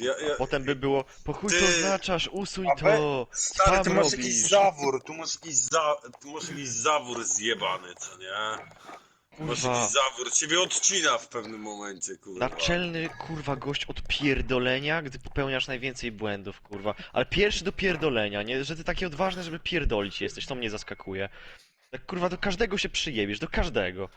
Ja, ja, Potem by było, po chuj to Ty- oznaczasz, usuń A we- to, Stary, ty masz robisz. jakiś zawór, tu masz jakiś, za, tu masz jakiś zawór zjebany, co nie? Tu Masz Kurwa. jakiś zawór, ciebie odcina w pewnym momencie, kurwa. Naczelny kurwa gość od pierdolenia, gdy popełniasz najwięcej błędów, kurwa. Ale pierwszy do pierdolenia, nie? Że ty taki odważny, żeby pierdolić jesteś, to mnie zaskakuje. Tak kurwa do każdego się przyjebiesz, do każdego.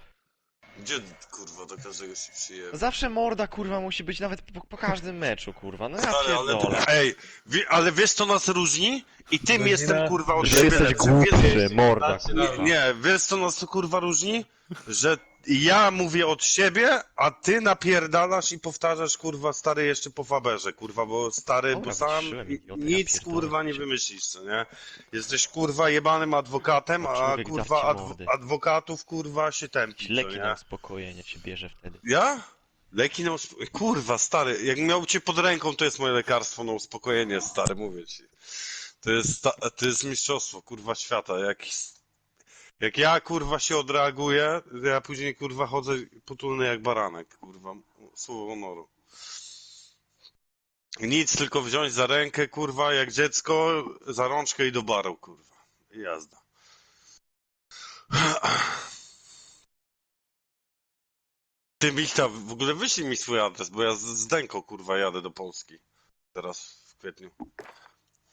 Gdzie, kurwa, do każdego się przyjemnie? Zawsze morda kurwa musi być nawet po, po każdym meczu, kurwa. No ja Stary, ale, pierdolę. ej, wie, ale wiesz co nas różni? I tym Godzina- jestem kurwa od Że siebie jesteś lepszy. głupszy, Wiesz- morda, Nie, kurwa. nie, wiesz co nas to kurwa różni? Że ja mówię od siebie, a ty napierdalasz i powtarzasz kurwa stary jeszcze po faberze, kurwa, bo stary, Dobra, bo sam ja nic kurwa nie wymyślisz, co nie? Jesteś kurwa jebanym adwokatem, a Człowiek kurwa dawcie adw mordy. adwokatów kurwa się tępi, co leki nie? na uspokojenie się bierze wtedy. Ja? Leki na uspokojenie. Kurwa, stary, jak miał cię pod ręką, to jest moje lekarstwo na uspokojenie, stary, mówię ci. To jest, sta- to jest mistrzostwo, kurwa, świata. Jak, jak ja, kurwa, się odreaguję, to ja później, kurwa, chodzę potulny jak baranek, kurwa. Słowo honoru. Nic, tylko wziąć za rękę, kurwa, jak dziecko, za rączkę i do baru, kurwa. Jazda. Ty Michta, w ogóle wyślij mi swój adres, bo ja z Denko kurwa jadę do Polski. Teraz w kwietniu.